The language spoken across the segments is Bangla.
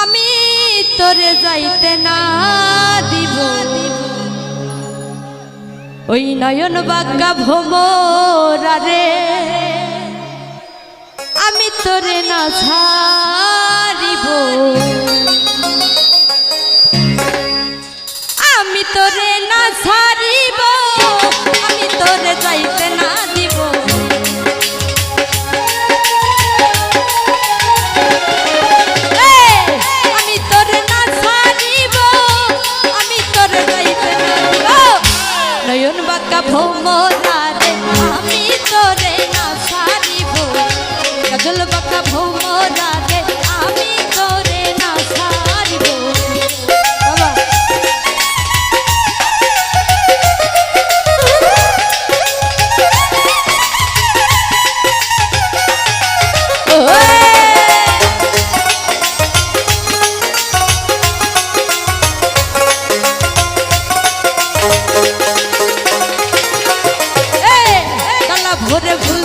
আমি তোরে যাইতে না দিব। ওই নয়ন বাগা ভোমরারে। আমি তোরে না ভোমরা Whatever.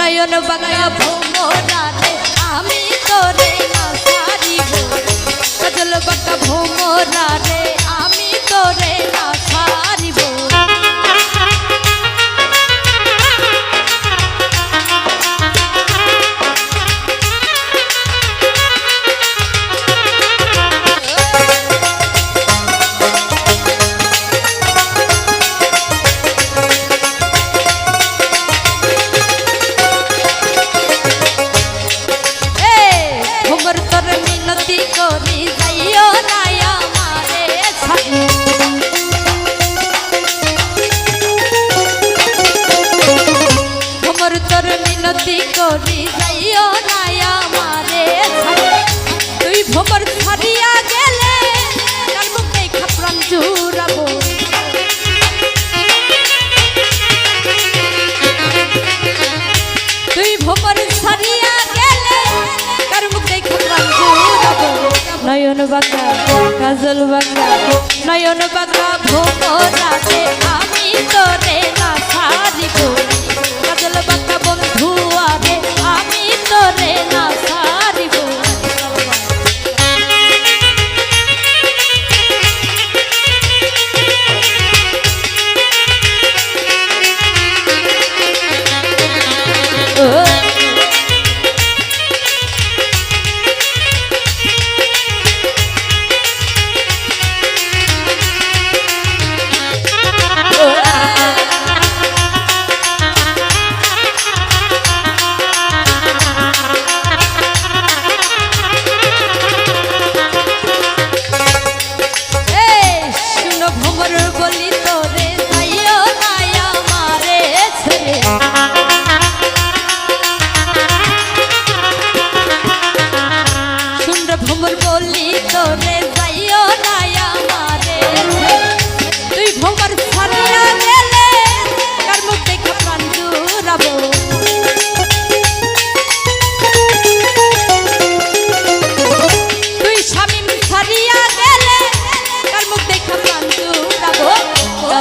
নয়ন বাঁকা ভোমরাতে আমি তোরে না সারিব সজল বাঁকা ভোমরাতে আমি তোরে নয়ন বাঁকা কাজল বাঁকা নয়ন বাঁকা ভোমর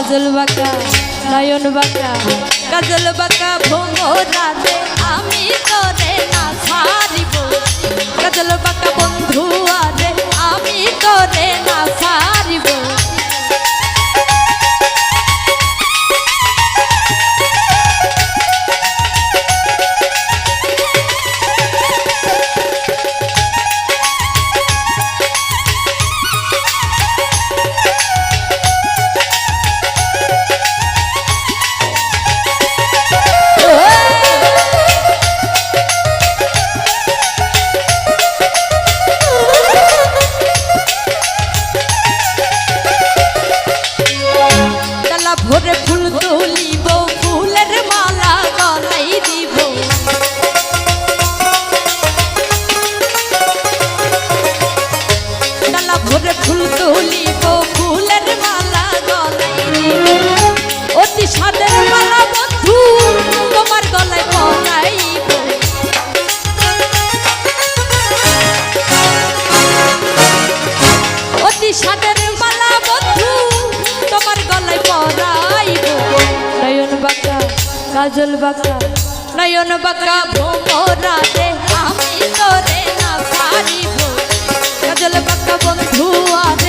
কাজল বাঁকা নয়ন বাঁকা। কাজল বাঁকা ভোমো রাতে আমি তোর কাজল বাঁকা নয়ন বাঁকা ভোমরাতে আমি তোরে না পারিব। কাজল বাঁকা বন্ধু আরে